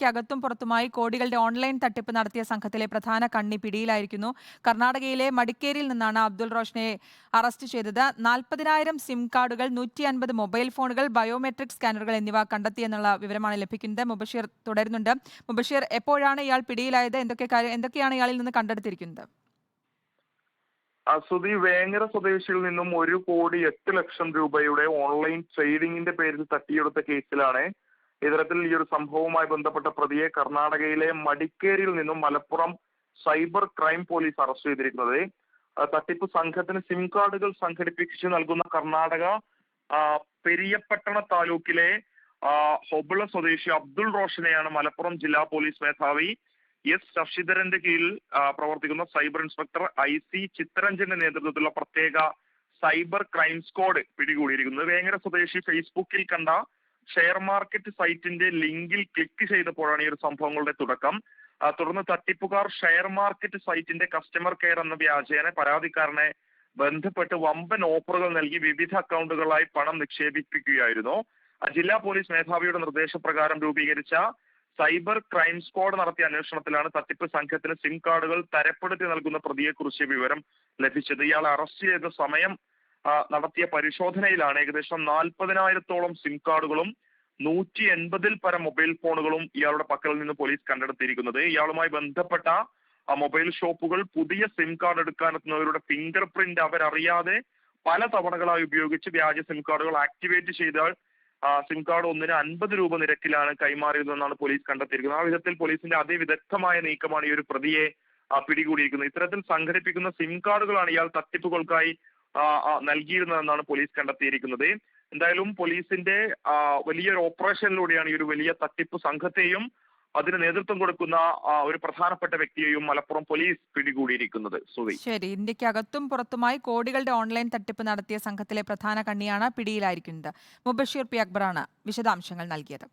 ഇന്ത്യയ്ക്ക് അകത്തും പുറത്തുമായി കോടികളുടെ ഓൺലൈൻ തട്ടിപ്പ് നടത്തിയ സംഘത്തിലെ പ്രധാന കണ്ണി പിടിയിലായിരിക്കുന്നു. കർണാടകയിലെ മടിക്കേരിയിൽ നിന്നാണ് അബ്ദുൾ റോഷനെ അറസ്റ്റ് ചെയ്തത്. നാൽപ്പതിനായിരം സിം കാർഡുകൾ നൂറ്റി അൻപത് മൊബൈൽ ഫോണുകൾ ബയോമെട്രിക് സ്കാനറുകൾ എന്നിവ കണ്ടെത്തിയെന്നുള്ള വിവരമാണ് ലഭിക്കുന്നത്. മുബഷീർ തുടരുന്നുണ്ട്. മുബഷീർ എപ്പോഴാണ് ഇയാൾ പിടിയിലായത്? എന്തൊക്കെ എന്തൊക്കെയാണ് ഇയാളിൽ നിന്ന് കണ്ടെടുത്തിരിക്കുന്നത്? അസുതി വേങ്ങര സ്വദേശിയിൽ നിന്നും ഒരു കോടി എട്ട് ലക്ഷം രൂപയുടെ ഓൺലൈൻ ട്രേഡിംഗിന്റെ പേരിൽ തട്ടിയെടുത്ത കേസിലാണ് ഇത്തരത്തിൽ ഈ ഒരു സംഭവവുമായി ബന്ധപ്പെട്ട പ്രതിയെ കർണാടകയിലെ മടിക്കേരിയിൽ നിന്നും Malappuram cyber crime police arrest ചെയ്തിരിക്കുന്നത്. തട്ടിപ്പ് സംഘത്തിന് സിം കാർഡുകൾ സംഘടിപ്പിച്ച് നൽകുന്ന കർണാടക പെരിയപ്പട്ടണ താലൂക്കിലെ ഹൊബിള സ്വദേശി അബ്ദുൾ റോഷനെയാണ് മലപ്പുറം ജില്ലാ പോലീസ് മേധാവി എസ് ശശിധരന്റെ കീഴിൽ പ്രവർത്തിക്കുന്ന സൈബർ ഇൻസ്പെക്ടർ ഐ സി ചിത്തരഞ്ജന്റെ നേതൃത്വത്തിലുള്ള പ്രത്യേക സൈബർ ക്രൈം സ്ക്വാഡ് പിടികൂടിയിരിക്കുന്നത്. വേങ്ങര സ്വദേശി ഫേസ്ബുക്കിൽ കണ്ട ഷെയർ മാർക്കറ്റ് സൈറ്റിന്റെ ലിങ്കിൽ ക്ലിക്ക് ചെയ്തപ്പോഴാണ് ഈ ഒരു സംഭവങ്ങളുടെ തുടക്കം. തുടർന്ന് തട്ടിപ്പുകാർ ഷെയർ മാർക്കറ്റ് സൈറ്റിന്റെ കസ്റ്റമർ കെയർ എന്ന വ്യാജേന പരാതിക്കാരനെ ബന്ധപ്പെട്ട് വമ്പൻ ഓഫറുകൾ നൽകി വിവിധ അക്കൗണ്ടുകളായി പണം നിക്ഷേപിപ്പിക്കുകയായിരുന്നു. ജില്ലാ പോലീസ് മേധാവിയുടെ നിർദ്ദേശപ്രകാരം രൂപീകരിച്ച സൈബർ ക്രൈം സ്ക്വാഡ് നടത്തിയ അന്വേഷണത്തിലാണ് തട്ടിപ്പ് സംഘത്തിന് സിം കാർഡുകൾ തരപ്പെടുത്തി നൽകുന്ന പ്രതിയെക്കുറിച്ച് വിവരം ലഭിച്ചത്. ഇയാളെ അറസ്റ്റ് ചെയ്ത സമയം നടത്തിയ പരിശോധനയിലാണ് ഏകദേശം നാൽപ്പതിനായിരത്തോളം സിം കാർഡുകളും നൂറ്റി എൺപതിൽ പരം മൊബൈൽ ഫോണുകളും ഇയാളുടെ പക്കൽ നിന്ന് പോലീസ് കണ്ടെടുത്തിയിരിക്കുന്നത് ഇയാളുമായി ബന്ധപ്പെട്ട ആ മൊബൈൽ ഷോപ്പുകൾ പുതിയ സിം കാർഡ് എടുക്കാൻ എത്തുന്നവരുടെ ഫിംഗർ പ്രിന്റ് അവരറിയാതെ പല തവണകളായി ഉപയോഗിച്ച് വ്യാജ സിം കാർഡുകൾ ആക്ടിവേറ്റ് ചെയ്താൽ സിം കാർഡ് ഒന്നിന് അൻപത് രൂപ നിരക്കിലാണ് കൈമാറിയതെന്നാണ് പോലീസ് കണ്ടെത്തിയിരിക്കുന്നത്. ആ വിധത്തിൽ പോലീസിന്റെ അതിവിദഗ്ധമായ നീക്കമാണ് ഈ ഒരു പ്രതിയെ പിടികൂടിയിരിക്കുന്നത്. ഇത്തരത്തിൽ സംഘടിപ്പിക്കുന്ന സിം കാർഡുകളാണ് ഇയാൾ തട്ടിപ്പുകൾക്കായി നൽകിയിരുന്നതെന്നാണ് പോലീസ് കണ്ടെത്തിയിരിക്കുന്നത്. എന്തായാലും പോലീസിന്റെ വലിയൊരു ഓപ്പറേഷനിലൂടെയാണ് ഈ ഒരു വലിയ തട്ടിപ്പ് സംഘത്തെയും അതിന് നേതൃത്വം കൊടുക്കുന്ന ഒരു പ്രധാനപ്പെട്ട വ്യക്തിയെയും മലപ്പുറം പോലീസ് പിടികൂടിയിരിക്കുന്നത്. ശരി. ഇന്ത്യയ്ക്ക് അകത്തും പുറത്തുമായി കോടികളുടെ ഓൺലൈൻ തട്ടിപ്പ് നടത്തിയ സംഘത്തിലെ പ്രധാന കണ്ണിയാണ് പിടിയിലായിരിക്കുന്നത്. മുബഷീർ പി അക്ബറാണ് വിശദാംശങ്ങൾ നൽകിയത്.